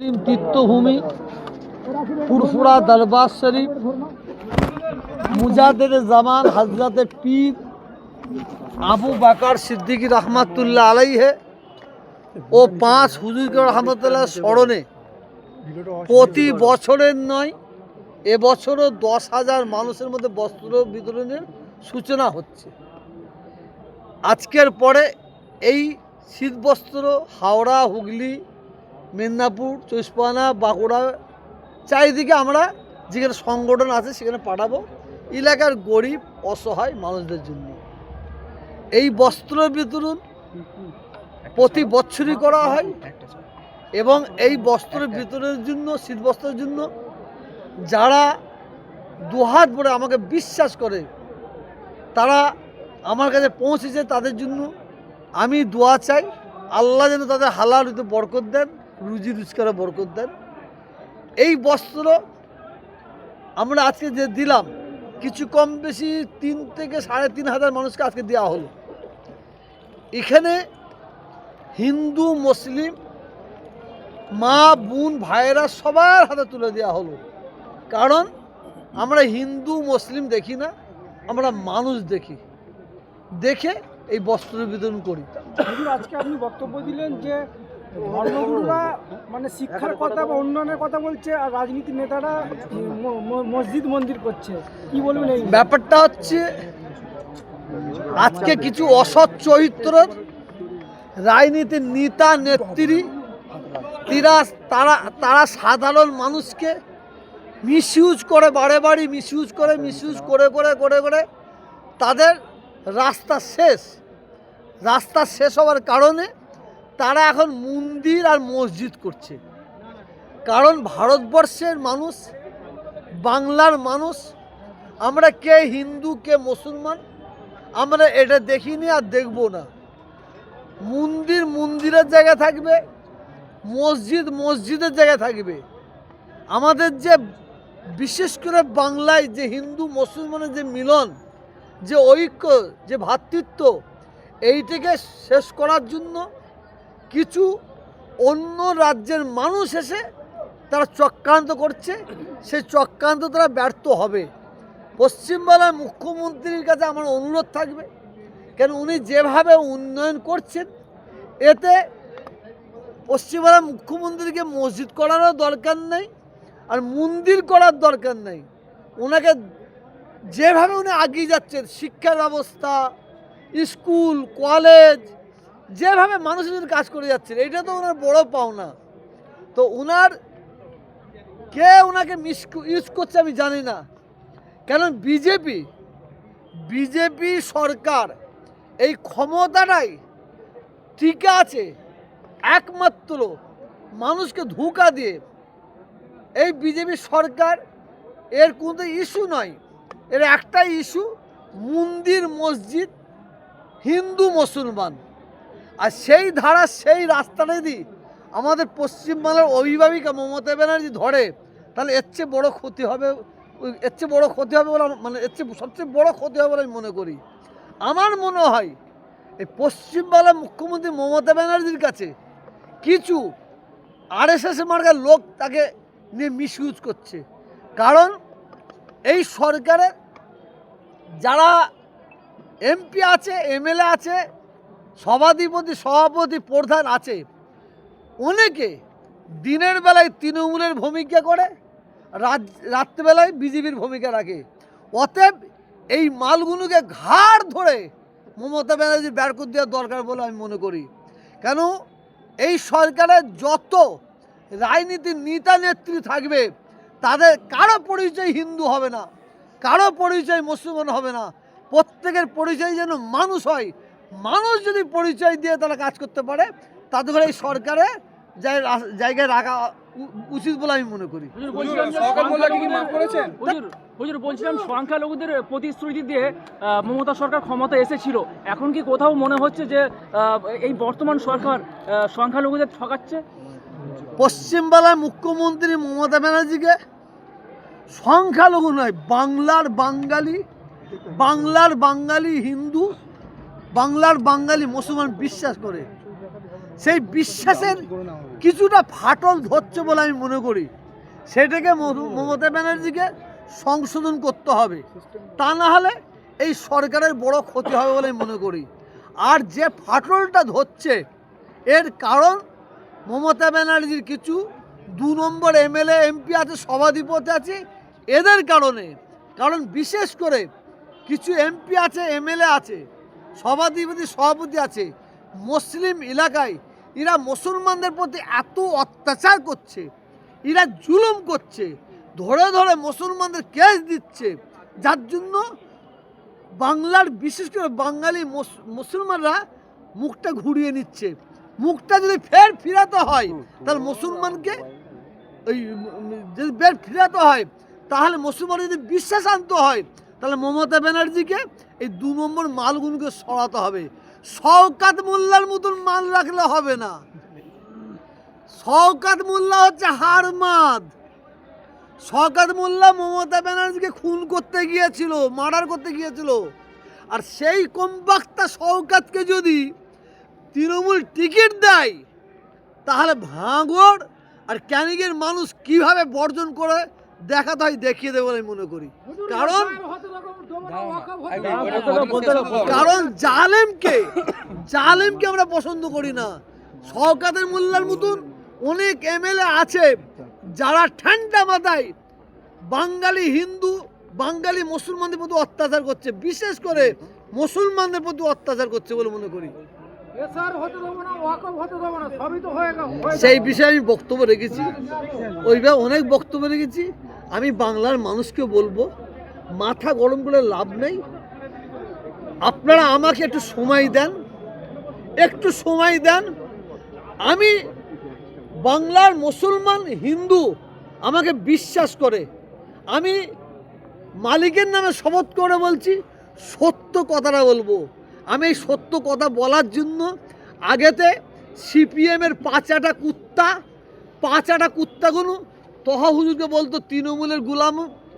মুসলিম তীর্থভূমি ফুরফুরা দরবার শরীফ মুজাদের জামান হজরত পীর আবু বাকার সিদ্দিকী রহমাতুল্লাহ আলাইহে ও পাঁচ হুজুরকে রহমতুল্লাহ স্মরণে প্রতি বছরের নয় এবছরও দশ হাজার মানুষের মধ্যে বস্ত্র বিতরণের সূচনা হচ্ছে। আজকের পরে এই শীতবস্ত্র, হাওড়া, হুগলি মেদিনীপুর চৌষপানা বাঁকুড়া, চারিদিকে আমরা যেখানে সংগঠন আছে সেখানে পাঠাবো। এলাকার গরিব, অসহায় মানুষদের জন্য। এই বস্ত্র বিতরণ প্রতি বছরই করা হয় এবং এই বস্ত্র বিতরণের জন্য শীত বস্ত্রের জন্য যারা দুহাত ভরে আমাকে বিশ্বাস করে, তারা আমার কাছে পৌঁছেছে তাদের জন্য। আমি দোয়া চাই, আল্লাহ যেন তাদের হালাল বরকত দেন। রুজি রোজগারে বরকত দেন। এই বস্ত্র আমরা আজকে যে দিলাম, কিছু কম বেশি তিন থেকে সাড়ে তিন হাজার মানুষকে আজকে দেওয়া হলো। এখানে হিন্দু, মুসলিম, মা, বোন, ভাইয়েরা সবার হাতে তুলে দেওয়া হলো। কারণ আমরা হিন্দু, মুসলিম দেখি না, আমরা মানুষ দেখি। দেখে এই বস্ত্র বিতরণ করি। আজকে আপনি বক্তব্য দিলেন যে ধর্মগুরুরা মানে শিক্ষার কথা বা উন্নয়নের কথা বলছে আর রাজনীতির নেতারা মসজিদ মন্দির করছে। কি বলবেন এই ব্যাপারটা হচ্ছে, আজকে কিছু অসৎ চরিত্রের রাজনীতির নেতা, নেত্রী, তারা তারা তারা সাধারণ মানুষকে মিসইউজ করে, বারে বাড়ি মিসইউজ করে মিসইউজ করে করে করে করে তাদের রাস্তা শেষ। রাস্তা শেষ হওয়ার কারণে তারা এখন মন্দির আর মসজিদ করছে। কারণ ভারতবর্ষের মানুষ, বাংলার মানুষ, আমরা কে হিন্দু, কে মুসলমান, আমরা এটা দেখিনি আর দেখব না। মন্দির মন্দিরের জায়গায় থাকবে, মসজিদ মসজিদের জায়গায় থাকবে। আমাদের যে, বিশেষ করে বাংলায় যে হিন্দু, মুসলমানের যে মিলন, যে ঐক্য, যে ভ্রাতৃত্ব এইটাকে শেষ করার জন্য কিছু অন্য রাজ্যের মানুষ এসে তারা চক্রান্ত করছে। সেই চক্রান্ত তারা ব্যর্থ হবে। পশ্চিমবাংলার মুখ্যমন্ত্রীর কাছে আমার অনুরোধ থাকবে, কেন উনি যেভাবে উন্নয়ন করছেন, এতে পশ্চিমবাংলার মুখ্যমন্ত্রীকে মসজিদ করারও দরকার নেই আর মন্দির করার দরকার নেই। ওনাকে যেভাবে উনি এগিয়ে যাচ্ছেন শিক্ষা ব্যবস্থা, স্কুল, কলেজ যেভাবে মানুষের জন্য কাজ করে যাচ্ছেন এটা তো ওনার বড় পাওনা। তো ওনার কে ওনাকে মিস ইউজ করছে আমি জানি না। কেন বিজেপি বিজেপি সরকার এই ক্ষমতাটাই ঠিক আছে একমাত্র মানুষকে ধোঁকা দিয়ে। এই বিজেপি সরকার এর কোনো ইস্যু নয়। এর একটাই ইস্যু মন্দির মসজিদ হিন্দু মুসলমান। আর সেই ধারা, সেই রাস্তাটা যদি আমাদের পশ্চিমবাংলার অভিভাবিকা মমতা ব্যানার্জি ধরে, তাহলে এর চেয়ে বড়ো ক্ষতি হবে, এর চেয়ে বড় ক্ষতি হবে বলে মানে এর চেয়ে সবচেয়ে বড় ক্ষতি হবে বলে আমি মনে করি। আমার মনে হয়, এই পশ্চিমবাংলার মুখ্যমন্ত্রী মমতা ব্যানার্জির কাছে কিছু আর এস এস মার্কার লোক তাকে নিয়ে মিসইউজ করছে। কারণ এই সরকারের যারা এমপি আছে, এমএলএ আছে সভাধিপতি, সভাপতি প্রধান আছে। অনেকে দিনের বেলায় তৃণমূলের ভূমিকা করে, রাত, রাত্রিবেলায় বিজেপির ভূমিকা রাখে। অতএব এই মালগুলোকে ঘাড় ধরে মমতা ব্যানার্জি বের করে দেওয়ার দরকার বলে আমি মনে করি। কেন? এই সরকারের যত রাজনীতির নেতা, নেত্রী থাকবে, তাদের কারও পরিচয় হিন্দু হবে না, কারও পরিচয় মুসলমান হবে না। প্রত্যেকের পরিচয় যেন মানুষ হয়। মানুষ যদি পরিচয় দিয়ে তারা কাজ করতে পারে তাদের করে এই সরকারে জায়গায় রাখা উ- উচিত বলে আমি মনে করি। হুজুর বলছিলাম সংখ্যালঘুদের প্রতিশ্রুতি দিয়ে মমতা সরকার ক্ষমতা এসেছিল। এখন কি কোথাও মনে হচ্ছে যে এই বর্তমান সরকার সংখ্যালঘুদের ঠকাচ্ছে? পশ্চিমবাংলার মুখ্যমন্ত্রী মমতা ব্যানার্জিকে সংখ্যালঘু নয় বাংলার বাঙালি বাংলার বাঙালি হিন্দু বাংলার বাঙালি মুসলমান বিশ্বাস করে। সেই বিশ্বাসের কিছুটা ফাটল ধরছে বলে আমি মনে করি। সেটাকে মমতা ব্যানার্জিকে সংশোধন করতে হবে। তা না হলে এই সরকারের বড় ক্ষতি হবে বলে আমি মনে করি। আর যে ফাটলটা ধরছে, এর কারণ মমতা ব্যানার্জির কিছু দু নম্বর এমএলএ, এমপি আছে, সভাধিপতি আছে, এদের কারণে। কারণ বিশেষ করে কিছু এমপি আছে, এমএলএ আছে সভাধিপতি, সভাপতি আছে। মুসলিম এলাকায় এরা মুসলমানদের প্রতি এত অত্যাচার করছে, এরা জুলুম করছে, ধরে ধরে মুসলমানদের কেস দিচ্ছে। যার জন্য বাংলার, বিশেষ করে বাঙালি মুস- মুসলমানরা মুখটা ঘুরিয়ে নিচ্ছে। মুখটা যদি ফের ফিরাতে হয়, তাহলে মুসলমানকে ওই যদি ফের ফিরাতে হয়, তাহলে মুসলমান যদি বিশ্বাস আনতে হয়, তাহলে মমতা ব্যানার্জিকে এই দু নম্বর মালগুলোকে সরাতে হবে। শওকাত মোল্লার মতন মাল রাখলে হবে না। শওকাত মোল্লা হচ্ছে হারমাদ শওকাত মোল্লা মমতা ব্যানার্জিকে খুন করতে গিয়েছিল, মার্ডার করতে গিয়েছিল। আর সেই কমবাক্তা শওকাতকে যদি তৃণমূল টিকিট দেয়, তাহলে ভাঙড় আর ক্যানিংয়ের মানুষ কীভাবে বর্জন করে? দেখাতে হয় দেখিয়ে দেবে আমি মনে করি। কারণ কারণ জালেমকে জালেমকে আমরা পছন্দ করি না। শওকাতের মোল্লার মতন অনেক এমএলএ আছে যারা ঠান্ডা মাথায় বাঙালি হিন্দু, বাঙালি মুসলমানদের প্রতি অত্যাচার করছে। বিশেষ করে মুসলমানদের প্রতি অত্যাচার করছে বলে মনে করি। সেই বিষয়ে আমি বক্তব্য রেখেছি। ওইভাবে অনেক বক্তব্য রেখেছি। আমি বাংলার মানুষকে বলব, মাথা গরম করে লাভ নেই। আপনারা আমাকে একটু সময় দেন। একটু সময় দেন। আমি বাংলার মুসলমান হিন্দু আমাকে বিশ্বাস করে। আমি মালিকের নামে শপথ করে বলছি, সত্য কথাটা বলব। আমি এই সত্য কথা বলার জন্য আগেতে সিপিএমের পাঁচাটা কুত্তা, পাঁচাটা কুত্তাগুলো তহা হুজুরকে বলতো, তৃণমূলের গুলাম